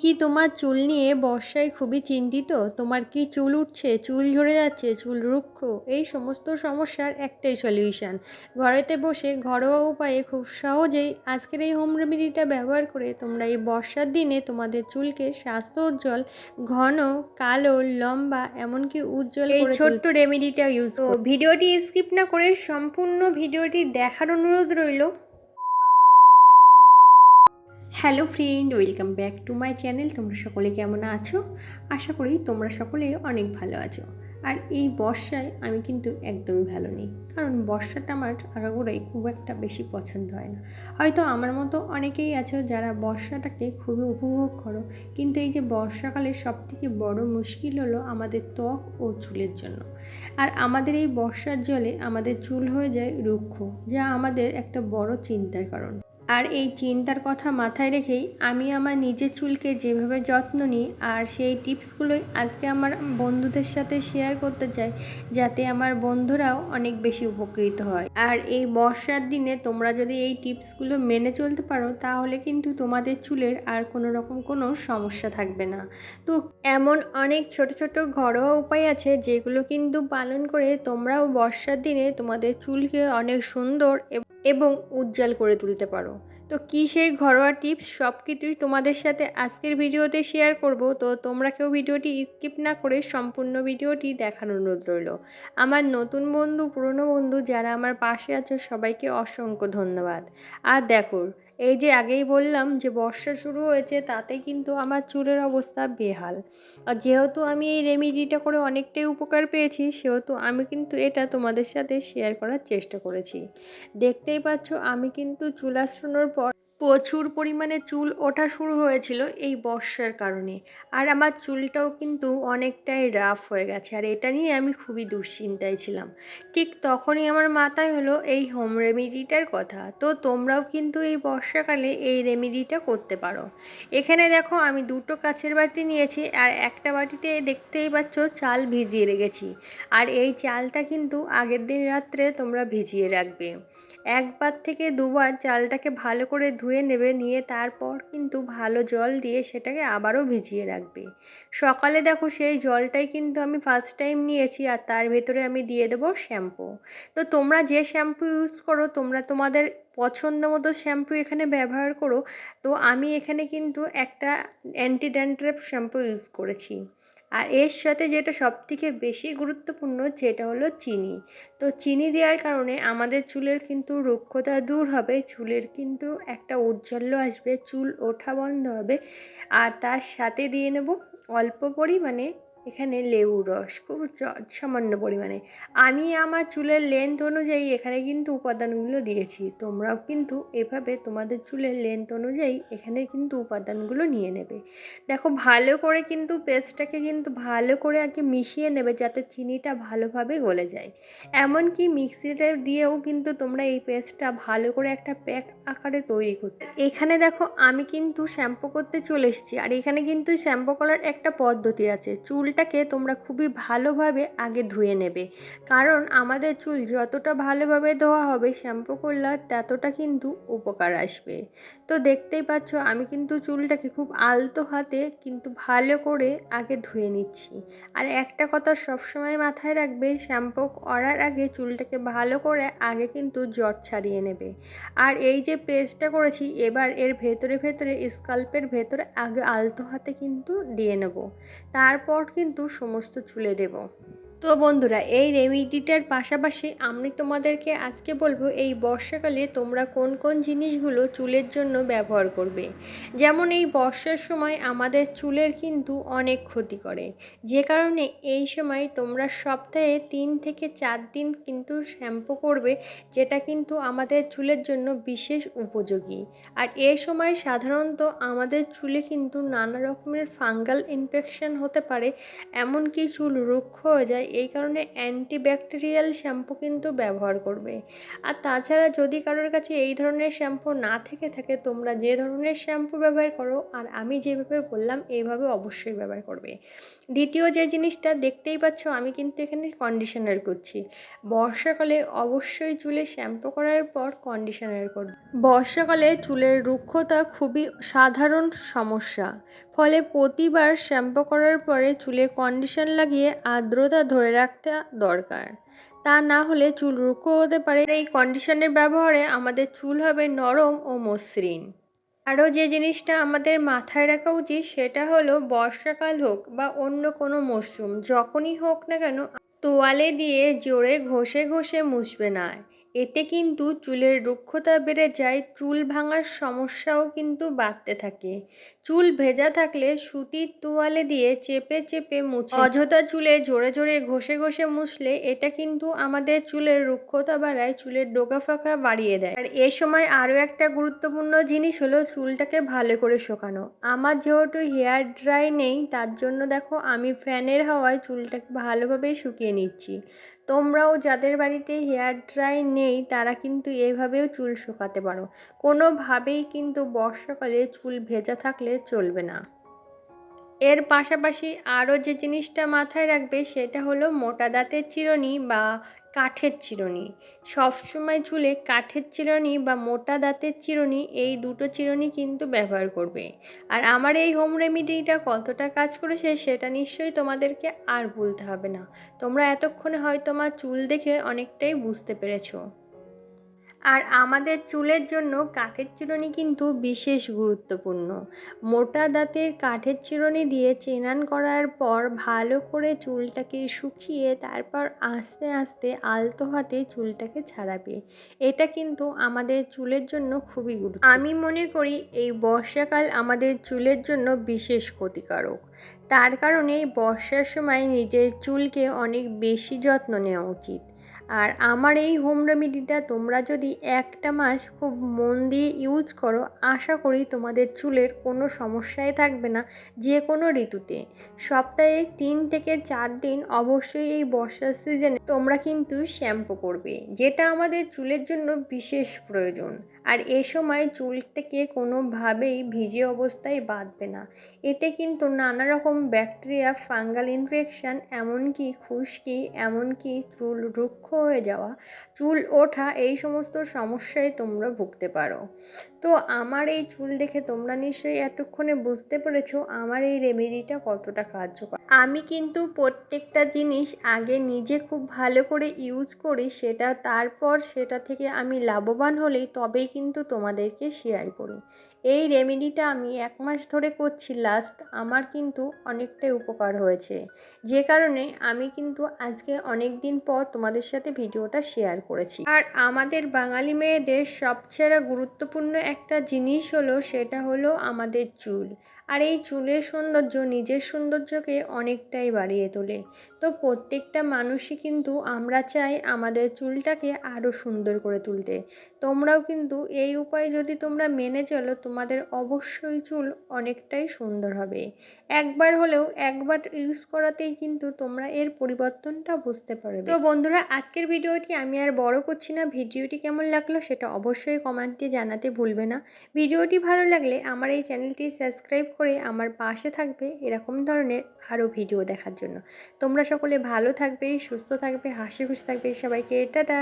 কি তোমার চুল নিয়ে বর্ষায় খুবই চিন্তিত? তোমার কি চুল উঠছে চুল ঝরে যাচ্ছে চুল রুক্ষ? এই সমস্ত সমস্যার একটাই সলিউশন ঘরেতে বসে ঘরোয়া উপায়ে খুব সহজেই আজকের এই হোম রেমেডিটা ব্যবহার করে তোমরা এই বর্ষার দিনে তোমাদের চুলকে স্বাস্থ্য উজ্জ্বল ঘন কালো লম্বা এমনকি উজ্জ্বল এই ছোট্ট রেমেডিটা ইউজ ভিডিওটি স্কিপ না করে সম্পূর্ণ ভিডিওটি দেখার অনুরোধ রইল। Hello friend, welcome back to my channel. তোমরা সকলে কেমন আছো? আশা করি তোমরা সকলে অনেক ভালো আছো। আর এই বর্ষায় আমি কিন্তু একদমই ভালো নেই। কারণ বর্ষাটা আমার আগাগোড়াই খুব একটা বেশি পছন্দ হয় না। হয়তো আমার মতো অনেকেই আছো যারা বর্ষাটাকে খুবই উপভোগ করো। কিন্তু এই যে বর্ষাকালের সবথেকে বড় মুশকিল হলো আমাদের ত্বক ও চুলের জন্য। আর আমাদের এই বর্ষার জলে আমাদের চুল হয়ে যায় রুক্ষ, যা আমাদের একটা বড় চিন্তার কারণ। আর এই চিন্তার কথা মাথায় রেখেই আমি আমার নিজের চুলকে যেভাবে যত্ন নিই আর সেই টিপসগুলোই আজকে আমার বন্ধুদের সাথে শেয়ার করতে চাই, যাতে আমার বন্ধুরাও অনেক বেশি উপকৃত হয়। আর এই বর্ষার দিনে তোমরা যদি এই টিপসগুলো মেনে চলতে পারো, তাহলে কিন্তু তোমাদের চুলের আর কোনো রকম কোনো সমস্যা থাকবে না। তো এমন অনেক ছোট ছোট ঘরোয়া উপায় আছে, যেগুলো কিন্তু পালন করে তোমরাও বর্ষার দিনে তোমাদের চুলকে অনেক সুন্দর এবং উজ্জ্বল করে তুলতে পারো। তো কী সেই ঘরোয়া টিপস? সব কিছুই তোমাদের সাথে আজকের ভিডিওতে শেয়ার করব। তো তোমরা কেউ ভিডিওটি স্কিপ না করে সম্পূর্ণ ভিডিওটি দেখার অনুরোধ রইল। আমার নতুন বন্ধু, পুরনো বন্ধু যারা আমার পাশে আছো, সবাইকে অসংখ্য ধন্যবাদ। আর দেখো এই যে আগেই বললাম যে বর্ষা শুরু হয়েছে, তাতে কিন্তু আমার চুলের অবস্থা বেহাল। আর যেহেতু আমি এই রেমিডিটা করে অনেকটাই উপকার পেয়েছি, সেহেতু আমি কিন্তু এটা তোমাদের সাথে শেয়ার করার চেষ্টা করেছি। দেখতেই পাচ্ছ, আমি কিন্তু চুল আশ্রানোর পর প্রচুর পরিমাণে চুল ওঠা শুরু হয়েছিল এই বর্ষার কারণে। আর আমার চুলটাও কিন্তু অনেকটাই রাফ হয়ে গেছে। আর এটা নিয়ে আমি খুবই দুশ্চিন্তায় ছিলাম। ঠিক তখনই আমার মাথায় হলো এই হোম রেমিডিটার কথা। তো তোমরাও কিন্তু এই বর্ষাকালে এই রেমিডিটা করতে পারো। এখানে দেখো আমি দুটো কাছের বাটি নিয়েছি আর একটা বাটিতে দেখতেই পাচ্ছ চাল ভিজিয়ে রেখেছি। আর এই চালটা কিন্তু আগের দিন রাত্রে তোমরা ভিজিয়ে রাখবে। একবার থেকে দুবার চালটাকে ভালো করে ধুয়ে নেবে, নিয়ে তারপর কিন্তু ভালো জল দিয়ে সেটাকে আবারও ভিজিয়ে রাখবে। সকালে দেখো সেই জলটাই কিন্তু আমি ফার্স্ট টাইম নিয়েছি আর তার ভেতরে আমি দিয়ে দেবো শ্যাম্পু তো তোমরা যে শ্যাম্পু ইউজ করো, তোমরা তোমাদের পছন্দ মতো শ্যাম্পু এখানে ব্যবহার করো। তো আমি এখানে কিন্তু একটা অ্যান্টি ড্যান্ড্রাফ শ্যাম্পু ইউজ করেছি। আর এর সাথে যেটা সবথেকে বেশি গুরুত্বপূর্ণ সেটা হলো চিনি। তো চিনি দেওয়ার কারণে আমাদের চুলের কিন্তু রুক্ষতা দূর হবে, চুলের কিন্তু একটা উজ্জ্বল্য আসবে, চুল ওঠা বন্ধ হবে। আর তার সাথে দিয়ে নেব অল্প পরিমাণে এখানে লেবুর রস, খুব সামান্য পরিমাণে। আমি আমার চুলের লেন্থ অনুযায়ী এখানে কিন্তু উপাদানগুলো দিয়েছি। তোমরাও কিন্তু এভাবে তোমাদের চুলের লেন্থ অনুযায়ী এখানে কিন্তু উপাদানগুলো নিয়ে নেবে। দেখো, ভালো করে কিন্তু পেস্টটাকে কিন্তু ভালো করে আগে মিশিয়ে নেবে যাতে চিনিটা ভালোভাবে গলে যায়। এমনকি মিক্সিতে দিয়েও কিন্তু তোমরা এই পেস্টটা ভালো করে একটা প্যাক আকারে তৈরি করতে এখানে দেখো, আমি কিন্তু শ্যাম্পু করতে চলে এসেছি। আর এখানে কিন্তু শ্যাম্পু করার একটা পদ্ধতি আছে। চুলটাকে তোমরা খুবই ভালোভাবে আগে ধুয়ে নেবে। কারণ আমাদের চুল যতটা ভালোভাবে ধোয়া হবে শ্যাম্পু করলে ততটা কিন্তু উপকার আসবে। তো দেখতেই পাচ্ছ, আমি কিন্তু চুলটাকে খুব আলতো হাতে কিন্তু ভালো করে আগে ধুয়ে নিচ্ছি। আর একটা কথা সবসময় মাথায় রাখবে, শ্যাম্পু করার আগে চুলটাকে ভালো করে আগে কিন্তু জট ছাড়িয়ে নেবে। আর এই যে পেস্টটা করেছি, এবার এর ভেতরে ভেতরে স্কাল্পের ভেতরে আগে আলতো হাতে কিন্তু দিয়ে নেব। তারপর কিন্তু সমস্ত চুলে দেব। তো বন্ধুরা, এই রেমিডিটার পাশাপাশি আমি তোমাদেরকে আজকে বলব, এই বর্ষাকালে তোমরা কোন কোন জিনিসগুলো চুলের জন্য ব্যবহার করবে? যেমন এই বর্ষার সময় আমাদের চুলের কিন্তু অনেক ক্ষতি করে। যে কারণে এই সময় তোমরা সপ্তাহে তিন থেকে চার দিন কিন্তু শ্যাম্পু করবে, যেটা কিন্তু আমাদের চুলের জন্য বিশেষ উপযোগী। আর এই সময় সাধারণত আমাদের চুলে কিন্তু নানা রকমের ফাঙ্গাল ইনফেকশন হতে পারে, এমনকি চুল রুক্ষ হয়ে যায় এই কারণে অ্যান্টিব্যাকটেরিয়াল শ্যাম্পু কিন্তু ব্যবহার করবে। আর তাছাড়া যদি কারোর কাছে এই ধরনের শ্যাম্পু না থেকে থাকে, তোমরা যে ধরনের শ্যাম্পু ব্যবহার করো, আর আমি যেভাবে বললাম এইভাবে অবশ্যই ব্যবহার করবে। দ্বিতীয় যে জিনিসটা দেখতেই পাচ্ছ, আমি কিন্তু এখানে কন্ডিশনার করছি। বর্ষাকালে অবশ্যই চুলে শ্যাম্পু করার পর কন্ডিশনার করবে। বর্ষাকালে চুলের রুক্ষতা খুবই সাধারণ সমস্যা। ফলে প্রতিবার শ্যাম্পু করার পরে চুলে কন্ডিশন লাগিয়ে আর্দ্রতা ধরে রাখতে দরকার। তা না হলে চুল রুক্ষ হতে পারে। এই কন্ডিশনের ব্যবহারে আমাদের চুল হবে নরম ও মসৃণ। আরও যে জিনিসটা আমাদের মাথায় রাখা উচিত সেটা হলো বর্ষাকাল হোক বা অন্য কোনো মরশুম, যখনই হোক না কেন, তোয়ালে দিয়ে জোরে ঘষে ঘষে মুছবে না। এতে কিন্তু চুলের রুক্ষতা বেড়ে যায়, চুল ভাঙার সমস্যাও কিন্তু বাড়তে থাকে। চুল ভেজা থাকলে সুতির তোয়ালে দিয়ে চেপে চেপে মুছে। অযথা চুলে জোরে জোরে ঘষে ঘষে মুছলে এটা কিন্তু আমাদের চুলের রুক্ষতা বাড়ায়, চুলের ডোকা ফাঁকা বাড়িয়ে দেয়। আর এ সময় আরও একটা গুরুত্বপূর্ণ জিনিস হলো চুলটাকে ভালো করে শোকানো। আমার যেহেতু হেয়ার ড্রাই নেই, তার জন্য দেখো আমি ফ্যানের হাওয়ায় চুলটাকে ভালোভাবেই শুকিয়ে নিচ্ছি। তোমরাও যাদের বাড়িতে হেয়ার ড্রাই নেই, তারা কিন্তু এভাবেও চুল শুকাতে পারো। কোনোভাবেই কিন্তু বর্ষাকালে চুল ভেজা থাকলে চলবে না। এর পাশাপাশি আরও যে জিনিসটা মাথায় রাখবে সেটা হলো মোটা দাঁতের চিরুনি বা কাঠের চিরুনি। সবসময় চুলে কাঠের চিরুনি বা মোটা দাঁতের চিরুনি এই দুটো চিরুনি কিন্তু ব্যবহার করবে। আর আমার এই হোম রেমিডিটা কতটা কাজ করেছে সেটা নিশ্চয়ই তোমাদেরকে আর বলতে হবে না। তোমরা এতক্ষণে হয়তো আমার চুল দেখে অনেকটাই বুঝতে পেরেছ। আর আমাদের চুলের জন্য কাঠের চিরুনি কিন্তু বিশেষ গুরুত্বপূর্ণ। মোটা দাঁতের কাঠের চিরুনি দিয়ে চেনান করার পর ভালো করে চুলটাকে শুকিয়ে তারপর আস্তে আস্তে আলতো হাতে চুলটাকে ছাড়াবে। এটা কিন্তু আমাদের চুলের জন্য খুবই গুরুত্ব। আমি মনে করি এই বর্ষাকাল আমাদের চুলের জন্য বিশেষ ক্ষতিকারক। তার কারণে বর্ষার সময় নিজের চুলকে অনেক বেশি যত্ন নেওয়া উচিত। আর আমার এই হোম রেমিডিটা তোমরা যদি একটা মাস খুব মন দিয়ে ইউজ করো, আশা করি তোমাদের চুলের কোনো সমস্যাই থাকবে না যে কোনো ঋতুতে। সপ্তাহে তিন থেকে চার দিন অবশ্যই এই বর্ষার সিজনে তোমরা কিন্তু শ্যাম্পু করবে, যেটা আমাদের চুলের জন্য বিশেষ প্রয়োজন। আর এ সময় চুল থেকে কোনোভাবেই ভিজে অবস্থায় বাঁধবে না। এতে কিন্তু নানা রকম ব্যাকটেরিয়া, ফাঙ্গাল ইনফেকশান, এমনকি খুশকি, এমনকি চুল রুক্ষ হয়ে যাওয়া, চুল ওঠা এই সমস্ত সমস্যায় তোমরা ভুগতে পারো। তো আমার এই চুল দেখে তোমরা নিশ্চয়ই এতক্ষণে বুঝতে পেরেছ আমার এই রেমেডিটা কতটা কার্যকর। আমি কিন্তু প্রত্যেকটা জিনিস আগে নিজে খুব ভালো করে ইউজ করি, সেটা তারপর সেটা থেকে আমি লাভবান হলেই তবেই কিন্তু তোমাদেরকে শেয়ার করি। এই রেমেডিটা আমি এক মাস ধরে করছি লাস্ট আমার কিন্তু অনেকটাই উপকার হয়েছে। যে কারণে আমি কিন্তু আজকে অনেক দিন পর তোমাদের সাথে ভিডিওটা শেয়ার করেছি। আর আমাদের বাঙালি মেয়েদের সবচেয়ে গুরুত্বপূর্ণ একটা জিনিস হলো, সেটা হলো আমাদের চুল। আর এই চুলের সৌন্দর্য, নিজের সৌন্দর্যকে অনেকটাই বাড়িয়ে তোলে। তো প্রত্যেকটা মানুষই কিন্তু আমরা চাই আমাদের চুলটাকে আরও সুন্দর করে তুলতে। তোমরাও কিন্তু এই উপায় যদি তোমরা মেনে চলো, তোমাদের অবশ্যই চুল অনেকটাই সুন্দর হবে। একবার হলেও একবার ইউজ করাতেই কিন্তু তোমরা এর পরিবর্তনটা বুঝতে পারবে। তো বন্ধুরা, আজকের ভিডিওটি আমি আর বড় করছি না। ভিডিওটি কেমন লাগল সেটা অবশ্যই কমেন্টে জানাতে ভুলবে না। ভিডিওটি ভালো লাগলে আমার এই চ্যানেলটি সাবস্ক্রাইব করে আমার পাশে থাকবে এরকম ধরনের আরও ভিডিও দেখার জন্য। তোমরা সকলে ভালো থাকবে, সুস্থ থাকবে, হাসি খুশি থাকবে। সবাইকে টাটা!